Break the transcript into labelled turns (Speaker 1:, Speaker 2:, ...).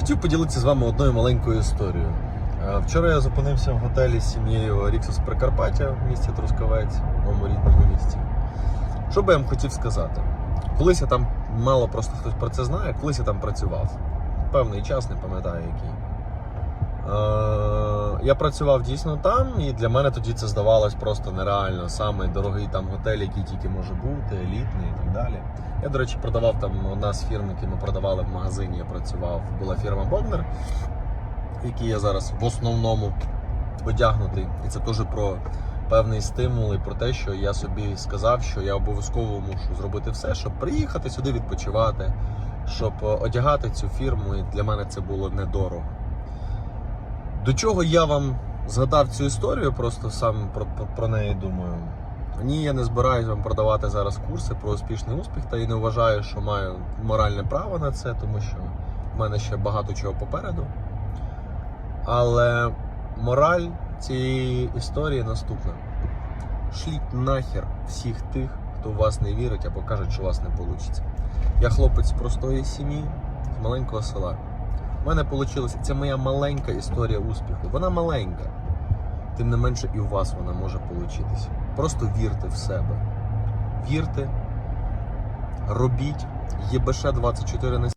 Speaker 1: Хотів поділитися з вами одною маленькою історією. Е, Вчора я зупинився в готелі з сім'єю Ріксус Прикарпаття в місті Трускавець, в моєму рідному місті. Що би я вам хотів сказати? Колись я там мало просто хтось про це знає, колись я там працював. Певний час, не пам'ятаю який. Е, я працював дійсно там, і для мене тоді це здавалось просто нереально. Самий дорогий там готель, який тільки може бути, елітний і так далі. Я, до речі, продавав там одна з фірм, які ми продавали в магазині. Я працював, була фірма Богнер, в я зараз в основному одягнутий. І це теж про певний стимул і про те, що я собі сказав, що я обов'язково мушу зробити все, щоб приїхати сюди відпочивати, щоб одягати цю фірму. І для мене це було недорого. До чого я вам згадав цю історію, просто сам про, про, про неї думаю. Ні, я не збираюсь вам продавати зараз курси про успішний успіх, та і не вважаю, що маю моральне право на це, тому що в мене ще багато чого попереду. Але мораль цієї історії наступна: шліть нахер всіх тих, хто в вас не вірить або кажуть, що у вас не вийде. Я хлопець з простої сім'ї, з маленького села. У мене вийшло, це моя маленька історія успіху. Вона маленька. Тим не менше, і у вас вона може получитись. Просто вірте в себе. Вірте, робіть. ЄБШ 24 на